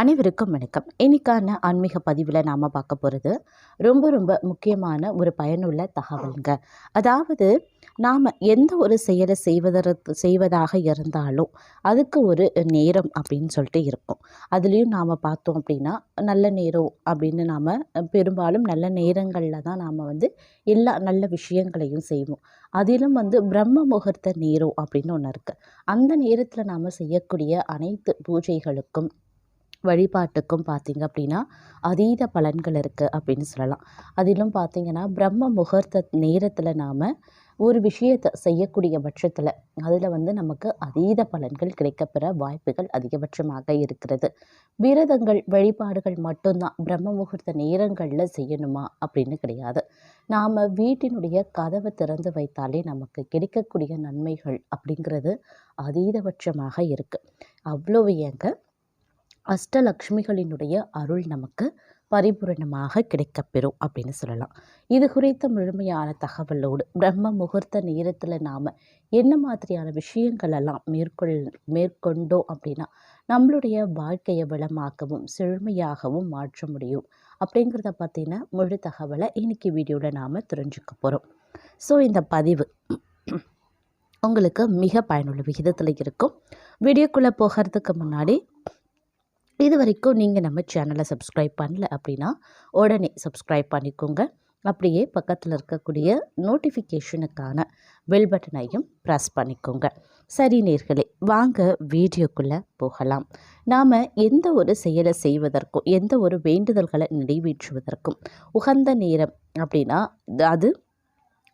அனைவருக்கும் வணக்கம். இன்னைக்கான ஆன்மீக பதிவில் நாம் பார்க்க போகிறது ரொம்ப ரொம்ப முக்கியமான ஒரு பயனுள்ள தகவலுங்க. அதாவது நாம் எந்த ஒரு செயலை செய்வதற்கு செய்வதாக இருந்தாலும் அதுக்கு ஒரு நேரம் அப்படின்னு சொல்லிட்டு இருக்கும். அதுலேயும் நாம் பார்த்தோம் அப்படின்னா நல்ல நேரம் அப்படின்னு நாம் பெரும்பாலும் நல்ல நேரங்களில் தான் நாம் வந்து எல்லா நல்ல விஷயங்களையும் செய்வோம். அதிலும் வந்து பிரம்ம முகூர்த்த நேரம் அப்படின்னு ஒன்று இருக்குது அந்த நேரத்தில் நாம் செய்யக்கூடிய அனைத்து பூஜைகளுக்கும் வழிபாட்டுக்கும் பார்த்திங்க அப்படின்னா அதீத பலன்கள் இருக்குது அப்படின்னு சொல்லலாம். அதிலும் பார்த்திங்கன்னா பிரம்ம முகூர்த்த நேரத்தில் நாம் ஒரு விஷயத்தை செய்யக்கூடிய பட்சத்தில் அதில் வந்து நமக்கு அதீத பலன்கள் கிடைக்கப்பெற வாய்ப்புகள் அதிகபட்சமாக இருக்கிறது. விரதங்கள் வழிபாடுகள் மட்டும்தான் பிரம்ம முகூர்த்த நேரங்களில் செய்யணுமா அப்படின்னு கிடையாது. நாம் வீட்டினுடைய கதவை திறந்து வைத்தாலே நமக்கு கிடைக்கக்கூடிய நன்மைகள் அப்படிங்கிறது அதீதபட்சமாக இருக்குது அவ்வளோ ஏங்க. அஷ்டலக்ஷ்மிகளினுடைய அருள் நமக்கு பரிபூரணமாக கிடைக்கப்பெறும் அப்படின்னு சொல்லலாம். இது குறித்த முழுமையான தகவலோடு பிரம்ம முகூர்த்த நேரத்தில் நாம் என்ன மாதிரியான விஷயங்கள் எல்லாம் மேற்கொள் மேற்கொண்டோம் அப்படின்னா நம்மளுடைய வாழ்க்கையை வளமாக்கவும் செழுமையாகவும் மாற்ற முடியும் அப்படிங்கிறத பற்றின முழு தகவலை இன்றைக்கி வீடியோவில் நாம் தெரிஞ்சுக்க போகிறோம் ஸோ இந்த பதிவு உங்களுக்கு மிக பயனுள்ள விகிதத்தில் இருக்கும். வீடியோக்குள்ளே போகிறதுக்கு முன்னாடி இது வரைக்கும் நீங்கள் நம்ம சேனலை சப்ஸ்கிரைப் பண்ணல அப்படின்னா உடனே சப்ஸ்கிரைப் பண்ணிக்கோங்க. அப்படியே பக்கத்தில் இருக்கக்கூடிய நோட்டிஃபிகேஷனுக்கான பெல் பட்டனையும் ப்ரெஸ் பண்ணிக்கோங்க. சரி நேர்களே வாங்க வீடியோக்குள்ளே போகலாம். நாம் எந்த ஒரு செயலை செய்வதற்கும் எந்த ஒரு வேண்டுதல்களை நிறைவேற்றுவதற்கும் உகந்த நேரம் அப்படின்னா அது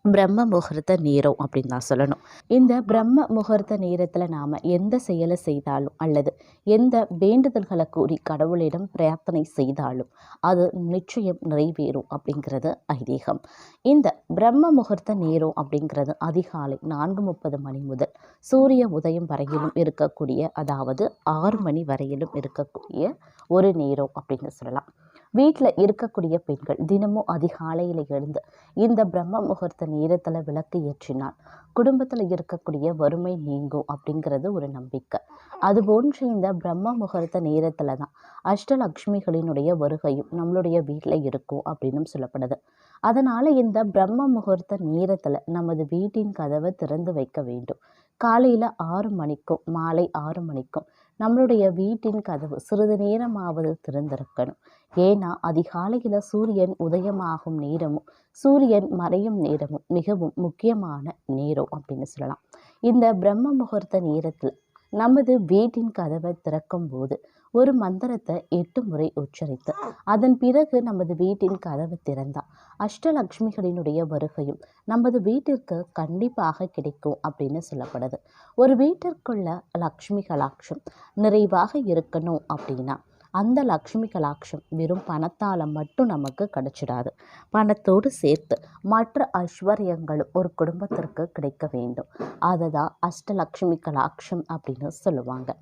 பிரம்ம முகூர்த்த நேரம் அப்படின்னு தான் சொல்லணும். இந்த பிரம்ம முகூர்த்த நேரத்தில் நாம் எந்த செயலை செய்தாலும் அல்லது எந்த வேண்டுதல்களை கூறி கடவுளிடம் பிரார்த்தனை செய்தாலும் அது நிச்சயம் நிறைவேறும் அப்படிங்கிறது ஐதீகம். இந்த பிரம்ம முகூர்த்த நேரம் அப்படிங்கிறது அதிகாலை நான்கு முப்பது மணி முதல் சூரிய உதயம் வரையிலும் இருக்கக்கூடிய அதாவது ஆறு மணி வரையிலும் இருக்கக்கூடிய ஒரு நேரம் அப்படின்னு சொல்லலாம். வீட்டில் இருக்கக்கூடிய பெண்கள் தினமும் அதிகாலையில் எழுந்து இந்த பிரம்ம முகூர்த்த நேரத்தில் விளக்கு ஏற்றினால் குடும்பத்தில் இருக்கக்கூடிய வறுமை நீங்கும் அப்படிங்கிறது ஒரு நம்பிக்கை. அதுபோன்று இந்த பிரம்ம முகூர்த்த நேரத்தில் தான் அஷ்டலக்ஷ்மிகளினுடைய வருகையும் நம்மளுடைய வீட்டில் இருக்கும் அப்படின்னு சொல்லப்படுது. அதனால் இந்த பிரம்ம முகூர்த்த நேரத்தில் நமது வீட்டின் கதவை திறந்து வைக்க வேண்டும். காலையில் ஆறு மணிக்கும் மாலை ஆறு மணிக்கும் நம்மளுடைய வீட்டின் கதவு சிறிது நேரமாவது திறந்திருக்கணும். ஏன்னா அதிகாலையில் சூரியன் உதயமாகும் நேரமும் சூரியன் மறையும் நேரமும் மிகவும் முக்கியமான நேரம் அப்படின்னு சொல்லலாம். இந்த பிரம்ம முகூர்த்த நேரத்தில் நமது வீட்டின் கதவை திறக்கும் போது ஒரு மந்திரத்தை எட்டு முறை உச்சரித்து அதன் பிறகு நமது வீட்டின் கதவு திறந்தால் அஷ்டலக்ஷ்மிகளினுடைய வருகையும் நமது வீட்டிற்கு கண்டிப்பாக கிடைக்கும் அப்படின்னு சொல்லப்படுது. ஒரு வீட்டிற்குள்ள லக்ஷ்மிகளாட்சும் நிறைவாக இருக்கணும் அப்படின்னா அந்த லக்ஷ்மி கலாட்சம் வெறும் பணத்தால் மட்டும் நமக்கு கிடச்சிடாது. பணத்தோடு சேர்த்து மற்ற ஐஸ்வர்யங்களும் ஒரு குடும்பத்திற்கு கிடைக்க வேண்டும். அதை தான் அஷ்டலக்ஷ்மி கலாட்சம் அப்படின்னு சொல்லுவாங்க.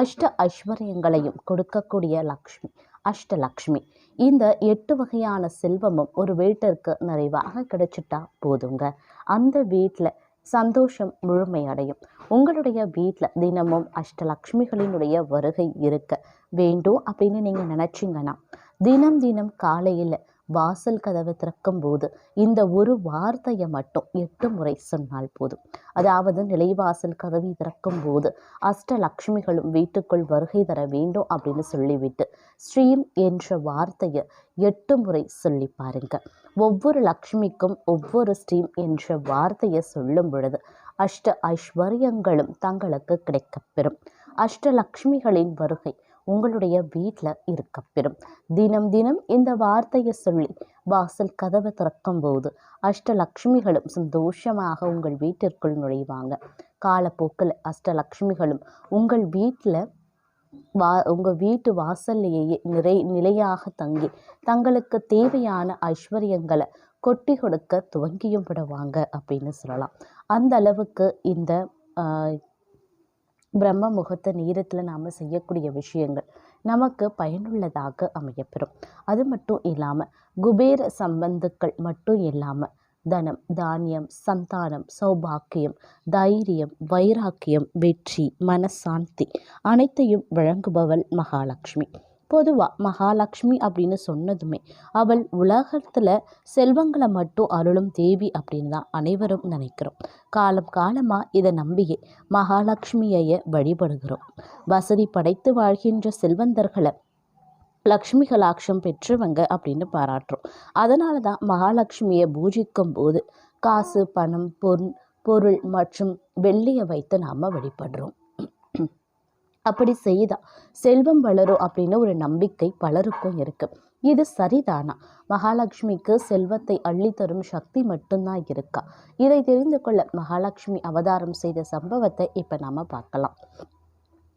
அஷ்ட ஐஸ்வர்யங்களையும் கொடுக்கக்கூடிய லக்ஷ்மி அஷ்டலக்ஷ்மி. இந்த எட்டு வகையான செல்வமும் ஒரு வீட்டிற்கு நிறைவாக கிடைச்சிட்டா போதுங்க. அந்த வீட்டில் சந்தோஷம் முழுமையடையும். உங்களுடைய வீட்டில் தினமும் அஷ்டலக்ஷ்மிகளினுடைய வருகை இருக்க வேண்டும் அப்படின்னு நீங்கள் நினச்சிங்கன்னா தினம் தினம் காலையில் வாசல் கதவை திறக்கும் போது இந்த ஒரு வார்த்தையை மட்டும் எட்டு முறை சொன்னால் போதும். அதாவது நிலைவாசல் கதவை திறக்கும் போது அஷ்டலக்ஷ்மிகளும் வீட்டுக்குள் வருகை தர வேண்டும் அப்படின்னு சொல்லிவிட்டு ஸ்ரீம் என்ற வார்த்தையை எட்டு முறை சொல்லி பாருங்க. ஒவ்வொரு லக்ஷ்மிக்கும் ஒவ்வொரு ஸ்ரீம் என்ற வார்த்தையை சொல்லும் பொழுது அஷ்ட ஐஸ்வர்யங்களும் தங்களுக்கு கிடைக்கப்பெறும். அஷ்டலக்ஷ்மிகளின் வருகை உங்களுடைய வீட்டில் இருக்கப்பெறும் தினம் தினம் இந்த வார்த்தையை சொல்லி வாசல் கதவை திறக்கும் போது அஷ்டலக்ஷ்மிகளும் சந்தோஷமாக உங்கள் வீட்டிற்குள் நுழைவாங்க. காலப்போக்கில் அஷ்டலக்ஷ்மிகளும் உங்கள் வீட்டில் வா உங்கள் வீட்டு வாசல்லையே நிறை நிலையாக தங்கி தங்களுக்கு தேவையான ஐஸ்வர்யங்களை கொட்டி கொடுக்க துவங்கியும் விடுவாங்க அப்படின்னு சொல்லலாம். அந்த அளவுக்கு இந்த பிரம்ம முகூர்த்த நேரத்தில் நாம் செய்யக்கூடிய விஷயங்கள் நமக்கு பயனுள்ளதாக அமையப்பெறும். அது மட்டும் இல்லாமல் குபேர சம்பந்துக்கள் மட்டும் இல்லாமல் தனம் தானியம் சந்தானம் சௌபாக்கியம் தைரியம் வைராக்கியம் வெற்றி மனசாந்தி அனைத்தையும் வழங்குபவள் மகாலட்சுமி. பொதுவாக மகாலட்சுமி அப்படின்னு சொன்னதுமே. அவள் உலகத்தில் செல்வங்களை மட்டும் அருளும் தேவி அப்படின்னு தான் அனைவரும் நினைக்கிறோம். காலம் காலமாக இதை நம்பியே மகாலட்சுமியை வழிபடுகிறோம். வசதி படைத்து வாழ்கின்ற செல்வந்தர்களை லக்ஷ்மி கலாட்சம் பெற்றவங்க அப்படின்னு பாராட்டுறோம். அதனால தான் மகாலட்சுமியை பூஜிக்கும் போது காசு பணம் பொன் பொருள் மற்றும் வெள்ளியை வைத்து நாம் வழிபடுறோம். அப்படி செய்தா. செல்வம் வளரும் அப்படின்னு ஒரு நம்பிக்கை பலருக்கும் இருக்கு. இது சரிதானா? மகாலட்சுமிக்கு செல்வத்தை அள்ளித்தரும் சக்தி மட்டும்தான் இருக்கா? இதை தெரிந்து கொள்ள மகாலட்சுமி அவதாரம் செய்த சம்பவத்தை இப்போ நாம் பார்க்கலாம்.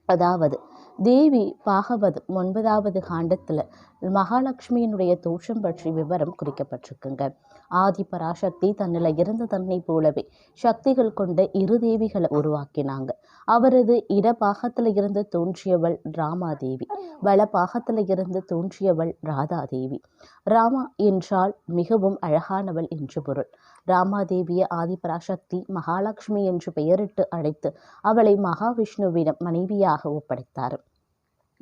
அதாவது தேவி பாகவதம் ஒன்பதாவது காண்டத்தில் மகாலட்சுமியினுடைய தோற்றம் பற்றி விவரம் குறிக்கப்பட்டிருக்குங்க. ஆதி பராசக்தி தன்னில் இருந்த தன்னை போலவே சக்திகள் கொண்ட இரு தேவிகளை உருவாக்கினாங்க. அவரது இடபாகத்தில் இருந்து தோன்றியவள் ராமாதேவி வலபாகத்தில் இருந்து தோன்றியவள் ராதாதேவி. ராமா என்றால் மிகவும் அழகானவள் என்று பொருள். ராமாதேவிய ஆதிபராசக்தி மகாலட்சுமி என்று பெயரிட்டு அழைத்து அவளை மகாவிஷ்ணுவிடம் மனைவியாக ஒப்படைத்தார்.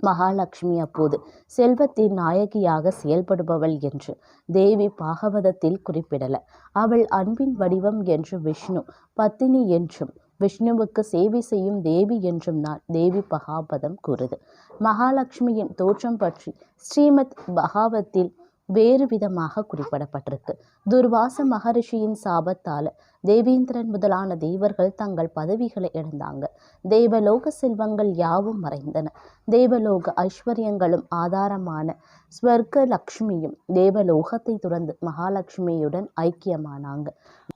மகாலட்சுமி அப்போது செல்வத்தின் நாயகியாக செயல்படுபவள் என்று தேவி பாகவதத்தில் குறிப்பிடல. அவள் அன்பின் வடிவம் என்று விஷ்ணு பத்தினி என்றும் விஷ்ணுவுக்கு சேவை செய்யும் தேவி என்றும் தான் தேவி பகாபதம் கூறுது. மகாலட்சுமியின் தோற்றம் பற்றி ஸ்ரீமத் பகாவத்தில் வேறு விதமாக குறிப்பிடப்பட்டிருக்கு. துர்வாச மகரிஷியின் சாபத்தால் தேவேந்திரன் முதலான தேவர்கள் தங்கள் பதவிகளை இழந்தாங்க. தேவலோக செல்வங்கள் யாவும் மறைந்தன. தேவலோக ஐஸ்வர்யங்களும் ஆதாரமான ஸ்வர்க்க லக்ஷ்மியும் தேவலோகத்தை துறந்து மகாலட்சுமியுடன் ஐக்கியமானாங்க.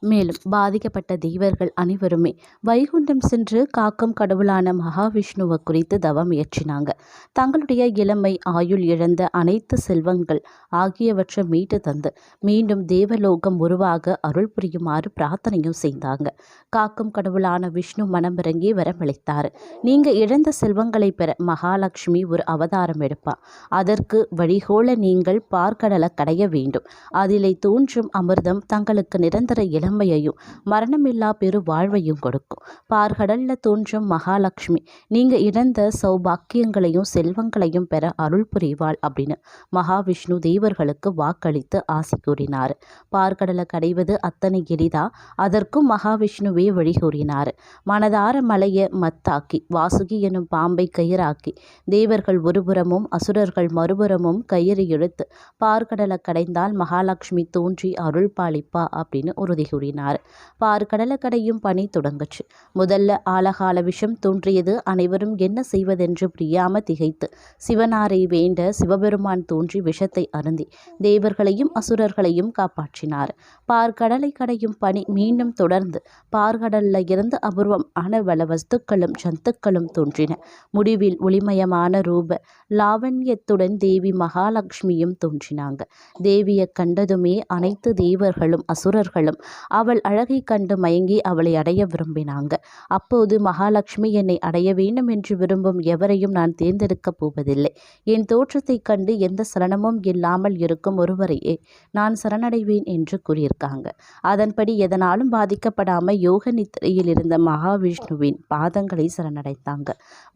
மேலும் பாதிக்கப்பட்ட தேவர்கள் அனைவருமே வைகுண்டம் சென்று காக்கும் கடவுளான மகாவிஷ்ணுவை குறித்து தவம் இயற்றினாங்க தங்களுடைய இளமை ஆயுள் இழந்த அனைத்து செல்வங்கள் ஆகியவற்றை மீட்டு தந்து மீண்டும் தேவ தேவலோகம் உருவாக அருள் புரியுமாறு பிரார்த்தனையும் செய்தாங்க. காக்கும் கடவுளான விஷ்ணு மனமிறங்கி வரமளித்தார். நீங்க இழந்த செல்வங்களை பெற மகாலட்சுமி ஒரு அவதாரம் எடுப்பார் அதற்கு வழிகோல நீங்கள் பார்க்கடலை கடைய வேண்டும். அதிலே தோன்றும் அமிர்தம் தங்களுக்கு நிரந்தர இளமையையும் மரணமில்லா பெரு வாழ்வையும் கொடுக்கும். பார்கடல்ல தோன்றும் மகாலட்சுமி நீங்க இழந்த சௌபாக்கியங்களையும் செல்வங்களையும் பெற அருள் புரிவாள் அப்படின்னு மகாவிஷ்ணு தேவர்களுக்கு வாக்களித்து ஆசை கூறினார். பார்க்கடலை கடைவது அத்தனை எளிதா? அதற்கும் மகாவிஷ்ணுவே வழி கூறினார். மனதார மலையை மத்தாக்கி வாசுகி எனும் பாம்பை கயிறாக்கி தேவர்கள் ஒருபுறமும் அசுரர்கள் மறுபுறமும் கயிறு இழுத்து பார்க்கடலை கடைந்தால் மகாலட்சுமி தோன்றி அருள் பாலிப்பா அப்படின்னு உறுதி கூறினார். பார்க்கடலை கடையும் பணி தொடங்குச்சு. முதல்ல ஆலகால விஷம் தோன்றியது அனைவரும் என்ன செய்வதென்று புரியாம திகைத்து சிவனாரை வேண்ட சிவபெருமான் தோன்றி விஷத்தை அருந்தி தேவர்களையும் அசுரர்களையும் ஆற்றினார் பார்க்கடலை கடையும் பணி மீண்டும் தொடர்ந்து பார்கடல்ல இருந்து அபூர்வம் அனவள வஸ்துக்களும் ஜந்துக்களும் தோன்றின. முடிவில் ஒளிமயமான ரூப லாவண்யத்துடன் தேவி மகாலட்சுமியும் தோன்றினாங்க. தேவியை கண்டதுமே அனைத்து தேவர்களும் அசுரர்களும் அவள் அழகை கண்டு மயங்கி அவளை அடைய விரும்பினாங்க. அப்போது மகாலட்சுமி என்னை அடைய வேண்டும் என்று விரும்பும் எவரையும் நான் தேர்ந்தெடுக்கப் போவதில்லை. என் தோற்றத்தைக் கண்டு எந்த சலனமும் இல்லாமல் இருக்கும் ஒருவரையே நான் சரணடைவேன் என்று கூறியிருக்காங்க. அதன்படி எதனாலும் பாதிக்கப்படாமல் யோக நித்திரையில் இருந்த மகாவிஷ்ணுவின் பாதங்களை சரணடைந்தாங்க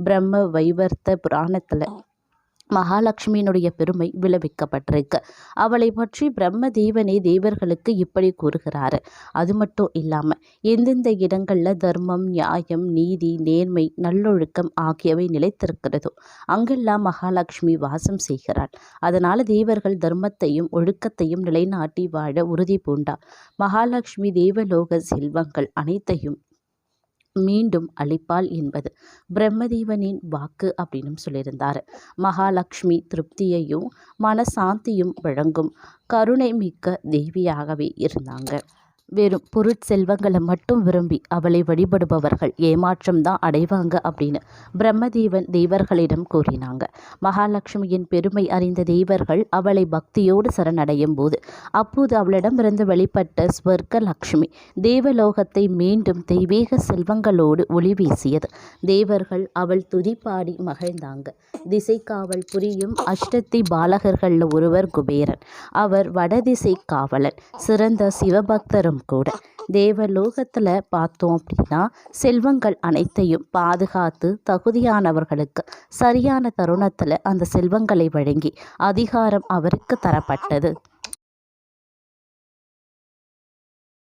பிரம்ம வைவர்த்த புராணத்தில் மகாலட்சுமியினுடைய பெருமை விளைவிக்கப்பட்டிருக்கு. அவளை பற்றி பிரம்ம தேவனே தேவர்களுக்கு இப்படி கூறுகிறாரு. அது மட்டும் இல்லாமல் எந்தெந்த இடங்களில் தர்மம் நியாயம் நீதி நேர்மை நல்லொழுக்கம் ஆகியவை நிலைத்திருக்கிறதோ அங்கெல்லாம் மகாலட்சுமி வாசம் செய்கிறாள். அதனால் தேவர்கள் தர்மத்தையும் ஒழுக்கத்தையும் நிலைநாட்டி வாழ உறுதி பூண்டா மகாலட்சுமி தேவலோக செல்வங்கள் அனைத்தையும் மீண்டும் அளிப்பாள் என்பது பிரம்மதேவனின் வாக்கு அப்படின்னு சொல்லியிருந்தார். மகாலட்சுமி திருப்தியையும் மனசாந்தியும் வழங்கும் கருணை மிக்க தேவியாகவே இருந்தாங்க. வெறும் பொருட்செல்வங்களை மட்டும் விரும்பி அவளை வழிபடுபவர்கள் ஏமாற்றம் தான் அடைவாங்க அப்படின்னு பிரம்மதேவன் தேவர்களிடம் கூறினாங்க. மகாலட்சுமியின் பெருமை அறிந்த தேவர்கள் அவளை பக்தியோடு சரணடையும் போது அப்போது அவளிடமிருந்து வெளிப்பட்ட ஸ்வர்க்க லக்ஷ்மி தேவலோகத்தை மீண்டும் தெய்வீக செல்வங்களோடு ஒளி வீசியது. தேவர்கள் அவள் துதிப்பாடி மகிழ்ந்தாங்க. திசைக்காவல் புரியும் அஷ்டத்தி பாலகர்களில் ஒருவர் குபேரன். அவர் வடதிசை காவலன் சிறந்த சிவபக்தரும் கூட. தேவலோகத்தில் பார்த்தோம் அப்படின்னா செல்வங்கள் அனைத்தையும் பாதுகாத்து தகுதியானவர்களுக்கு சரியான தருணத்தில் அந்த செல்வங்களை வழங்கி அதிகாரம் அவருக்கு தரப்பட்டது.